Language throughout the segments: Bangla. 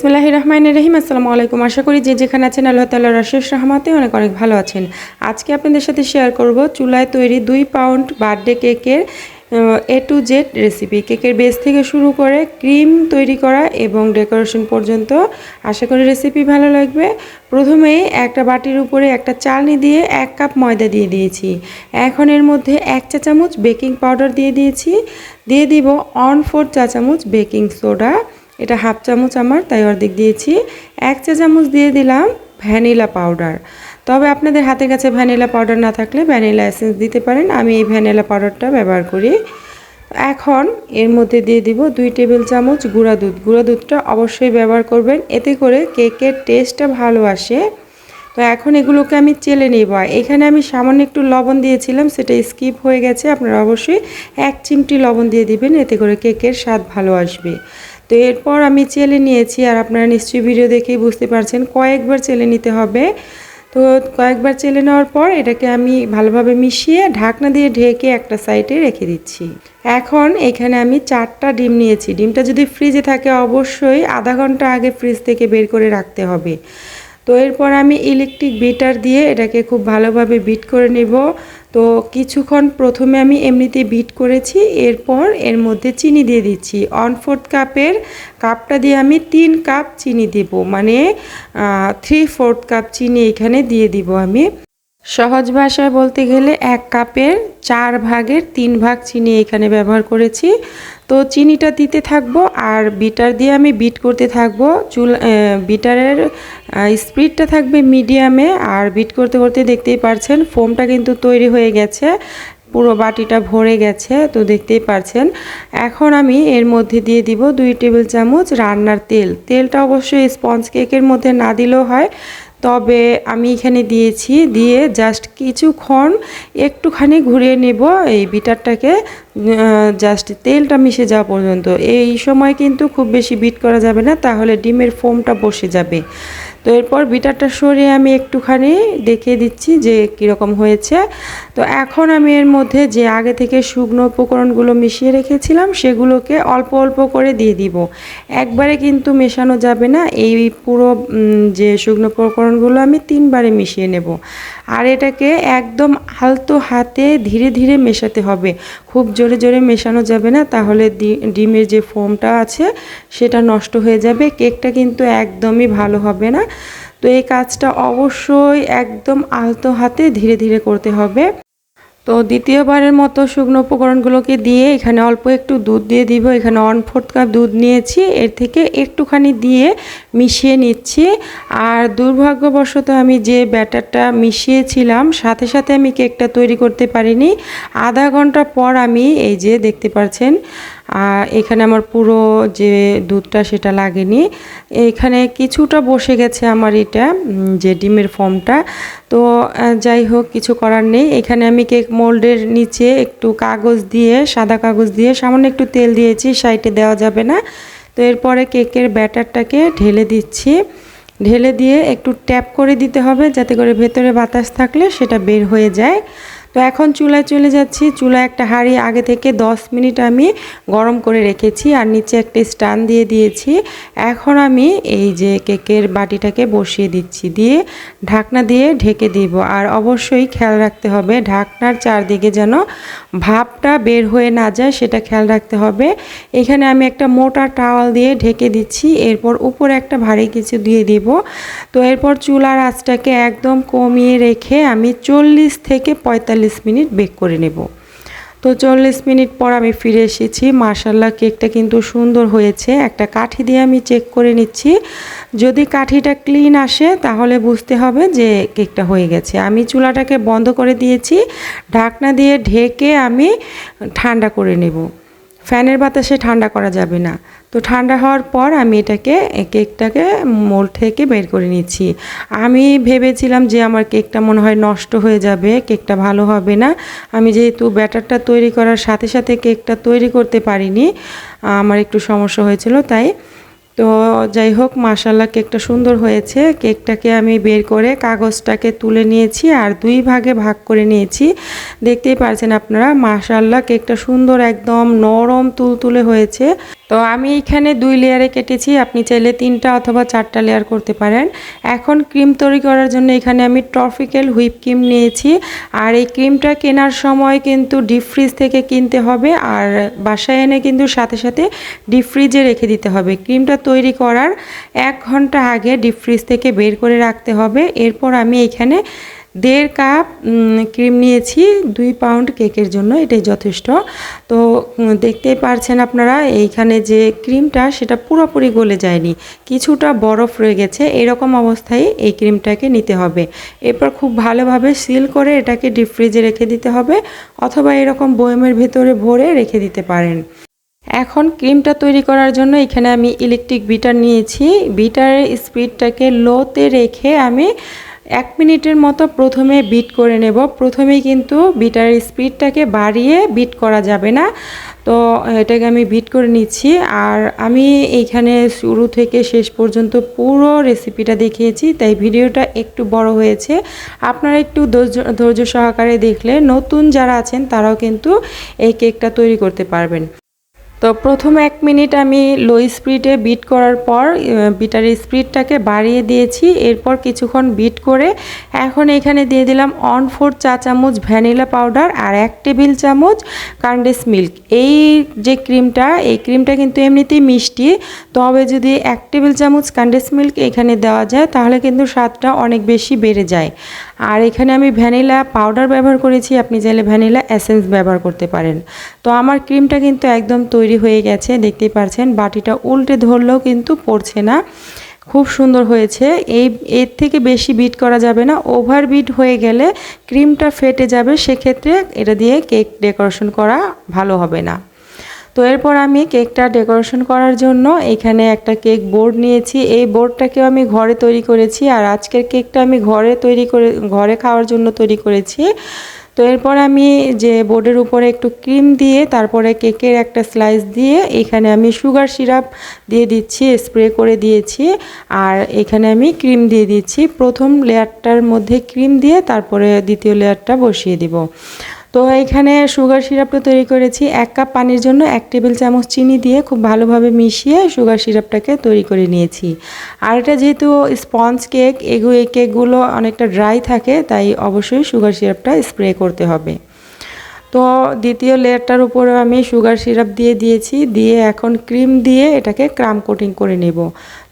বিসমুল্লাহ রহমান রহিম, আসসালামু আলাইকুম। আশা করি যে যেখানে আছেন আল্লাহ তাল্লাহ রাশেষ রহমাতে অনেক অনেক ভালো আছেন। আজকে আপনাদের সাথে শেয়ার করব চুলায় তৈরি দুই পাউন্ড বার্থডে কেকের এ টু জেড রেসিপি কেকের বেস থেকে শুরু করে ক্রিম তৈরি করা এবং ডেকোরেশন পর্যন্ত আশা করি রেসিপি ভালো লাগবে। প্রথমেই একটা বাটির উপরে একটা চালনি দিয়ে এক কাপ ময়দা দিয়ে দিয়েছি। এখন এর মধ্যে এক চা চামচ বেকিং পাউডার দিয়ে দিয়েছি। দিয়ে দিব অন ফোর চা চামচ বেকিং সোডা এটা হাফ চামচ আমার, তাই অর্ধেক দিয়েছি। এক চা চামচ দিয়ে দিলাম ভ্যানিলা পাউডার। তবে আপনাদের হাতের কাছে ভ্যানিলা পাউডার না থাকলে ভ্যানিলা এসেন্স দিতে পারেন। আমি এই ভ্যানিলা পাউডারটা ব্যবহার করি। এখন এর মধ্যে দিয়ে দিব দুই টেবিল চামচ গুঁড়া দুধ। গুঁড়া দুধটা অবশ্যই ব্যবহার করবেন। এতে করে কেকের টেস্টটা ভালো আসে। তো এখন এগুলোকে আমি চেলে নেব। এখানে আমি সামান্য একটু লবণ দিয়েছিলাম, সেটা স্কিপ হয়ে গেছে। আপনারা অবশ্যই এক চিমটি লবণ দিয়ে দিবেন, এতে করে কেকের স্বাদ ভালো আসবে। তো এরপর আমি চেলে নিয়েছি আর আপনারা নিশ্চয়ই ভিডিও দেখেই বুঝতে পারছেন কয়েকবার চেলে নিতে হবে। তো কয়েকবার চেলে নেওয়ার পর এটাকে আমি ভালোভাবে মিশিয়ে ঢাকনা দিয়ে ঢেকে একটা সাইডে রেখে দিচ্ছি। এখন এখানে আমি চারটা ডিম নিয়েছি। ডিমটা যদি ফ্রিজে থাকে অবশ্যই আধা ঘণ্টা আগে ফ্রিজ থেকে বের করে রাখতে হবে। তো এরপর আমি ইলেকট্রিক বিটার দিয়ে এটাকে খুব ভালোভাবে বিট করে নেব। তো কিছুক্ষণ প্রথমে আমি এমনিতে বিট করেছি, এরপর এর মধ্যে চিনি দিয়ে দিচ্ছি। ওয়ান ফোর্থ কাপের কাপটা দিয়ে আমি তিন কাপ চিনি দেব মানে থ্রি ফোর্থ কাপ চিনি এখানে দিয়ে দিব আমি। সহজ ভাষায় বলতে গেলে এক কাপের চার ভাগের তিন ভাগ চিনি এখানে ব্যবহার করেছি। তো চিনিটা দিতে থাকব আর বিটার দিয়ে আমি বিট করতে থাকব, চুল বিটারের স্পিডটা থাকবে মিডিয়ামে আর বিট করতে করতে দেখতেই পারছেন ফোমটা কিন্তু তৈরি হয়ে গেছে, পুরো বাটিটা ভরে গেছে, তো দেখতেই পারছেন। এখন আমি এর মধ্যে দিয়ে দিব দুই টেবিল চামচ রান্নার তেল। তেলটা অবশ্যই স্পঞ্জ কেকের মধ্যে না দিলেও হয়, তবে আমি এখানে দিয়েছি, দিয়ে জাস্ট কিছুক্ষণ একটুখানি ঘুরিয়ে নেব এই বিটারটাকে জাস্ট তেলটা মিশে যাওয়া পর্যন্ত। এই সময় কিন্তু খুব বেশি বিট করা যাবে না, তাহলে ডিমের ফোমটা বসে যাবে। তো এরপর বিটারটা সরিয়ে আমি একটুখানি দেখিয়ে দিচ্ছি যে কীরকম হয়েছে। তো এখন আমি এর মধ্যে যে আগে থেকে শুকনো উপকরণগুলো মিশিয়ে রেখেছিলাম, সেগুলোকে অল্প অল্প করে দিয়ে দিব। একবারে কিন্তু মেশানো যাবে না, এই পুরো যে শুকনো উপকরণগুলো আমি তিনবারে মিশিয়ে নেব। আর এটাকে একদম আলতো হাতে ধীরে ধীরে মেশাতে হবে। খুব জোরে জোরে মেশানো যাবে না, তাহলে ডিমের যে ফোমটা আছে, সেটা নষ্ট হয়ে যাবে। কেকটা কিন্তু একদমই ভালো হবে না। তো এই কাজটা অবশ্যই একদম আলতো হাতে ধীরে ধীরে করতে হবে। তো দ্বিতীয়বারের মতো শুকনো উপকরণগুলোকে দিয়ে এখানে অল্প একটু দুধ দিয়ে দিব। এখানে ওয়ান ফোর্থ কাপ দুধ নিয়েছি। এর থেকে একটুখানি দিয়ে মিশিয়ে নিচ্ছি। আর দুর্ভাগ্যবশত আমি যে ব্যাটারটা মিশিয়েছিলাম, সাথে সাথে আমি কেকটা তৈরি করতে পারিনি। আধা ঘণ্টা পর আমি এই যে দেখতে পাচ্ছেন আর এখানে আমার পুরো যে দুধটা সেটা লাগেনি। এখানে কিছুটা বসে গেছে আমার এটা যে ডিমের ফর্মটা। তো যাই হোক, কিছু করার নেই। এখানে আমি কেক মোল্ডের নিচে একটু কাগজ দিয়ে, সাদা কাগজ দিয়ে, সামান্য একটু তেল দিয়েছি, সাইডে দেওয়া যাবে না। তো এরপরে কেকের ব্যাটারটাকে ঢেলে দিচ্ছি। ঢেলে দিয়ে একটু ট্যাপ করে দিতে হবে, যাতে করে ভেতরে বাতাস থাকলে সেটা বের হয়ে যায়। তো এখন চুলায় চলে যাচ্ছি। চুলায় একটা হাঁড়ি আগে থেকে 10 মিনিট আমি গরম করে রেখেছি আর নিচে একটা স্টান দিয়ে দিয়েছি। এখন আমি এই যে কেকের বাটিটাকে বসিয়ে দিচ্ছি। দিয়ে ঢাকনা দিয়ে ঢেকে দিব। আর অবশ্যই খেয়াল রাখতে হবে, ঢাকনার চারদিকে যেন ভাপটা বের হয়ে না যায় সেটা খেয়াল রাখতে হবে। এখানে আমি একটা মোটা টাওয়াল দিয়ে ঢেকে দিচ্ছি। এরপর উপরে একটা ভারী কিছু দিয়ে দিব। তো এরপর চুলার আঁচটাকে একদম কমিয়ে রেখে আমি চল্লিশ থেকে পঁয়তাল্লিশ চল্লিশ মিনিট বেক করে নেব। তো চল্লিশ মিনিট পর আমি ফিরে এসেছি। মার্শাল্লাহ কেকটা কিন্তু সুন্দর হয়েছে। একটা কাঠি দিয়ে আমি চেক করে নিচ্ছি। যদি কাঠিটা ক্লিন আসে, তাহলে বুঝতে হবে যে কেকটা হয়ে গেছে। আমি চুলাটাকে বন্ধ করে দিয়েছি। ঢাকনা দিয়ে ঢেকে আমি ঠান্ডা করে নেব। ফ্যানের বাতাসে ঠান্ডা করা যাবে না। তো ঠান্ডা হওয়ার পর আমি এটাকে কেকটাকে মোল থেকে বের করে নিচ্ছি। আমি ভেবেছিলাম যে আমার কেকটা মনে হয় নষ্ট হয়ে যাবে, কেকটা ভালো হবে না। আমি যেহেতু ব্যাটারটা তৈরি করার সাথে সাথে কেকটা তৈরি করতে পারিনি, আমার একটু সমস্যা হয়েছিল, তাই তো যাই হোক মাসাল্লাহ কেকটা সুন্দর হয়েছে। কেকটাকে আমি বের করে কাগজটাকে তুলে নিয়েছি আর দুই ভাগে ভাগ করে নিয়েছি। দেখতেই পারছেন আপনারা মাসাল্লাহ কেকটা সুন্দর একদম নরম তুলতুলে হয়েছে। তো আমি এখানে দুই লেয়ারে কেটেছি। আপনি চাইলে তিনটা অথবা চারটা লেয়ার করতে পারেন। এখন ক্রিম তৈরি করার জন্য এখানে আমি ট্রফিক্যাল হুইপ ক্রিম নিয়েছি। আর এই ক্রিমটা কেনার সময় কিন্তু ডিপ ফ্রিজ থেকে কিনতে হবে। আর বাসায় এনে কিন্তু সাথে সাথে ডিপ ফ্রিজে রেখে দিতে হবে। ক্রিমটা তৈরি করার এক ঘণ্টা আগে ডিপ ফ্রিজ থেকে বের করে রাখতে হবে। এরপর আমি এখানে দেড় কাপ ক্রিম নিয়েছি, দুই পাউন্ড কেকের জন্য, এটাই যথেষ্ট। তো দেখতেই পারছেন আপনারা, এইখানে যে ক্রিমটা, সেটা পুরোপুরি গলে যায়নি। কিছুটা বরফ রয়ে গেছে, এরকম অবস্থায় এই ক্রিমটাকে নিতে হবে। এরপর খুব ভালোভাবে সিল করে এটাকে ডিপ ফ্রিজে রেখে দিতে হবে, অথবা এরকম বয়মের ভেতরে ভরে রেখে দিতে পারেন। এখন ক্রিমটা তৈরি করার জন্য এখানে আমি ইলেকট্রিক বিটার নিয়েছি। বিটারের স্পিডটাকে লোতে রেখে আমি এক মিনিটের মতো প্রথমে বিট করে নেব। প্রথমেই কিন্তু বিটার স্পিডটাকে বাড়িয়ে বিট করা যাবে না। তো এটাকে আমি বিট করে নিচ্ছি। আর আমি এইখানে শুরু থেকে শেষ পর্যন্ত পুরো রেসিপিটা দেখিয়েছি, তাই ভিডিওটা একটু বড় হয়েছে। আপনারা একটু ধৈর্য ধৈর্য সহকারে দেখলে নতুন যারা আছেন তারাও কিন্তু এই কেকটা তৈরি করতে পারবেন। তো প্রথম এক মিনিট আমি লো স্পিডে বিট করার পর বিটারের স্পিডটাকে বাড়িয়ে দিয়েছি। এরপর কিছুক্ষণ বিট করে এখন এখানে দিয়ে দিলাম অন ফোর চা চামচ ভ্যানিলা পাউডার আর এক টেবিল চামচ কান্ডেস মিল্ক এই যে ক্রিমটা এই ক্রিমটা কিন্তু এমনিতেই মিষ্টি। তবে যদি এক টেবিল চামচ কান্ডেস মিল্ক এখানে দেওয়া যায়, তাহলে কিন্তু স্বাদটা অনেক বেশি বেড়ে যায়। আর এখানে আমি ভ্যানিলা পাউডার ব্যবহার করেছি, আপনি চাইলে ভ্যানিলা এসেন্স ব্যবহার করতে পারেন। তো আমার ক্রিমটা কিন্তু একদম তৈরি হয়ে গেছে, দেখতেই পারছেন। বাটিটা উল্টে ধরলেও কিন্তু পড়ছে না। খুব সুন্দর হয়েছে। এই, এর থেকে বেশি বিট করা যাবে না। ওভার বিট হয়ে গেলে ক্রিমটা ফেটে যাবে, সেক্ষেত্রে এটা দিয়ে কেক ডেকোরেশন করা ভালো হবে না। তো এরপর আমি কেকটা ডেকোরেশন করার জন্য এখানে একটা কেক বোর্ড নিয়েছি। এই বোর্ডটাকেও আমি ঘরে তৈরি করেছি আর আজকের কেকটা আমি ঘরে তৈরি করে, ঘরে খাওয়ার জন্য তৈরি করেছি। তো এরপর আমি যে বোর্ডের উপরে একটু ক্রিম দিয়ে তারপরে কেকের একটা স্লাইস দিয়ে এখানে আমি সুগার সিরাপ দিয়ে দিচ্ছি স্প্রে করে দিয়েছি। আর এখানে আমি ক্রিম দিয়ে দিচ্ছি। প্রথম লেয়ারটার মধ্যে ক্রিম দিয়ে তারপরে দ্বিতীয় লেয়ারটা বসিয়ে দিব। তো এখানে সুগার সিরাপটা তৈরি করেছি। এক কাপ পানির জন্য এক টেবিল চামচ চিনি দিয়ে খুব ভালোভাবে মিশিয়ে সুগার সিরাপটাকে তৈরি করে নিয়েছি। আর এটা যেহেতু স্পঞ্জ কেক এগুলো এই কেকগুলো অনেকটা ড্রাই থাকে, তাই অবশ্যই সুগার সিরাপটা স্প্রে করতে হবে। তো দ্বিতীয় লেয়ারটার উপরে আমি সুগার সিরাপ দিয়ে দিয়েছি। দিয়ে এখন ক্রিম দিয়ে এটাকে ক্রাম কোটিং করে নেব।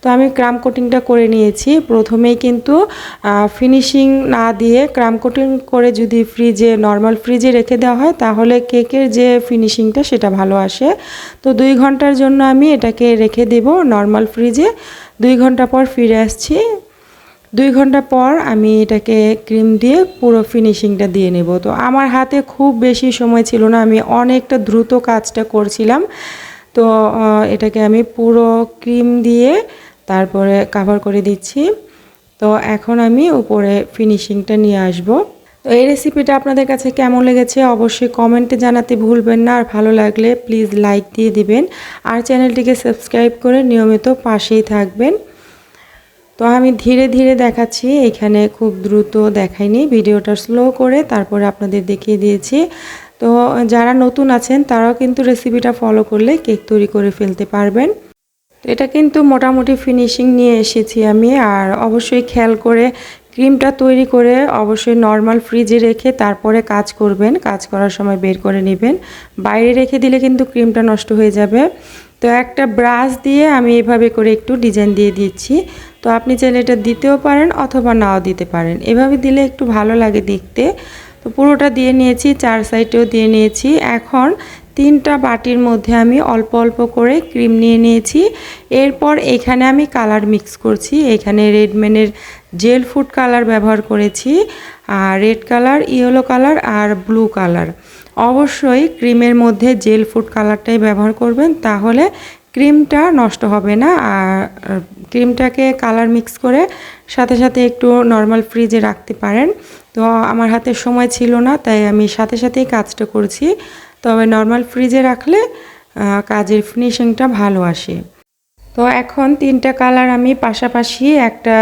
তো আমি ক্রাম কোটিংটা করে নিয়েছি। প্রথমেই কিন্তু ফিনিশিং না দিয়ে ক্রাম কোটিং করে যদি ফ্রিজে নর্মাল ফ্রিজে রেখে দেওয়া হয়, তাহলে কেকের যে ফিনিশিংটা সেটা ভালো আসে। তো দুই ঘণ্টার জন্য আমি এটাকে রেখে দেব নর্মাল ফ্রিজে দুই ঘণ্টা পর ফিরে আসছি। দুই ঘণ্টা পর আমি এটাকে ক্রিম দিয়ে পুরো ফিনিশিংটা দিয়ে নেব। তো আমার হাতে খুব বেশি সময় ছিল না, আমি অনেকটা দ্রুত কাজটা করছিলাম। তো এটাকে আমি পুরো ক্রিম দিয়ে তারপরে কাভার করে দিচ্ছি। তো এখন আমি উপরে ফিনিশিংটা নিয়ে আসব। তো এই রেসিপিটা আপনাদের কাছে কেমন লেগেছে অবশ্যই কমেন্টে জানাতে ভুলবেন না। আর ভালো লাগলে প্লিজ লাইক দিয়ে দিবেন। আর চ্যানেলটিকে সাবস্ক্রাইব করে নিয়মিত পাশেই থাকবেন। তো আমি ধীরে ধীরে দেখাচ্ছি, এখানে খুব দ্রুত দেখাইনি। ভিডিওটা স্লো করে তারপরে আপনাদের দেখিয়ে দিয়েছি। তো যারা নতুন আছেন, তারাও কিন্তু রেসিপিটা ফলো করলে কেক তৈরি করে ফেলতে পারবেন। এটা কিন্তু মোটামুটি ফিনিশিং নিয়ে এসেছি আমি। আর অবশ্যই খেয়াল করে ক্রিমটা তৈরি করে অবশ্যই নর্মাল ফ্রিজে রেখে তারপরে কাজ করবেন। কাজ করার সময় বের করে নেবেন। বাইরে রেখে দিলে কিন্তু ক্রিমটা নষ্ট হয়ে যাবে। তো একটা ব্রাশ দিয়ে আমি এভাবে করে একটু ডিজাইন দিয়ে দিচ্ছি। তো আপনি চাইলে এটা দিতেও পারেন অথবা নাও দিতে পারেন। এভাবে দিলে একটু ভালো লাগে দেখতে। তো পুরোটা দিয়ে নিয়েছি, চার সাইডেও দিয়ে নিয়েছি। এখন তিনটা বাটির মধ্যে আমি অল্প অল্প করে ক্রিম নিয়ে নিয়েছি। এরপর এখানে আমি কালার মিক্স করছি। এখানে রেডম্যানের জেল ফুড কালার ব্যবহার করেছি। আর রেড কালার, ইয়েলো কালার আর ব্লু কালার। অবশ্যই ক্রিমের মধ্যে জেল ফুড কালারটাই ব্যবহার করবেন, তাহলে ক্রিমটা নষ্ট হবে না। আর ক্রিমটাকে কালার মিক্স করে সাথে সাথে একটু নর্মাল ফ্রিজে রাখতে পারেন। তো আমার হাতে সময় ছিল না, তাই আমি সাথে সাথেই কাজটা করছি। তবে নর্মাল ফ্রিজে রাখলে কাজের ফিনিশিংটা ভালো আসে। তো এখন তিনটা কালার আমি পাশাপাশি একটা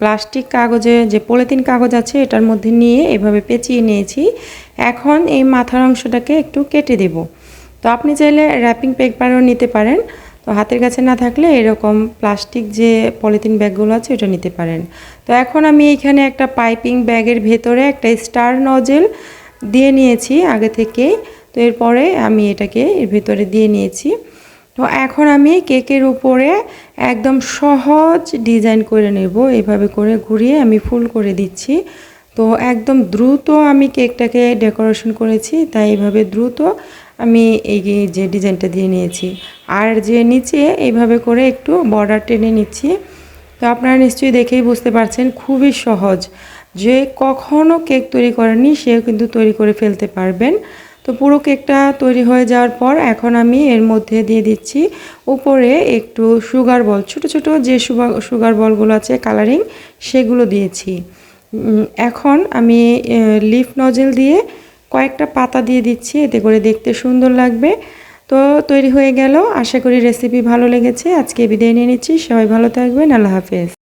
প্লাস্টিক কাগজে, যে পলিথিন কাগজ আছে, এটার মধ্যে নিয়ে এভাবে পেঁচিয়ে নিয়েছি। এখন এই মাথার অংশটাকে একটু কেটে দেব। তো আপনি চাইলে র্যাপিং পেপারও নিতে পারেন। তো হাতের কাছে না থাকলে এরকম প্লাস্টিক যে পলিথিন ব্যাগগুলো আছে, ওটা নিতে পারেন। তো এখন আমি এখানে একটা পাইপিং ব্যাগের ভেতরে একটা স্টার নজেল দিয়ে নিয়েছি, আগে থেকেই। তো এরপরে আমি এটাকে এর ভেতরে দিয়ে নিয়েছি। তো এখন আমি কেকের উপরে একদম সহজ ডিজাইন করে নেব। এইভাবে করে ঘুরিয়ে আমি ফুল করে দিচ্ছি। তো একদম দ্রুত আমি কেকটাকে ডেকোরেশন করেছি, তাই এইভাবে দ্রুত আমি এই যে ডিজাইনটা দিয়ে নিয়েছি। আর যে নিচে এইভাবে করে একটু বর্ডার টেনে নিচ্ছি। তো আপনারা নিশ্চয়ই দেখেই বুঝতে পারছেন, খুবই সহজ। যে কখনো কেক তৈরি করেনি সেও কিন্তু তৈরি করে ফেলতে পারবেন। তো পুরো কেকটা তৈরি হয়ে যাওয়ার পর এখন আমি এর মধ্যে দিয়ে দিচ্ছি উপরে একটু সুগার বল, ছোট ছোট যে সুগার বলগুলো আছে কালারিং সেগুলো দিয়েছি। এখন আমি লিফ নজেল দিয়ে কয়েকটা পাতা দিয়ে দিচ্ছি, এতে করে দেখতে সুন্দর লাগবে। তো তৈরি হয়ে গেল, আশা করি রেসিপি ভালো লেগেছে। আজকে বিদায় নিয়ে নিচ্ছি, সবাই ভালো থাকবেন, আল্লাহ হাফেজ।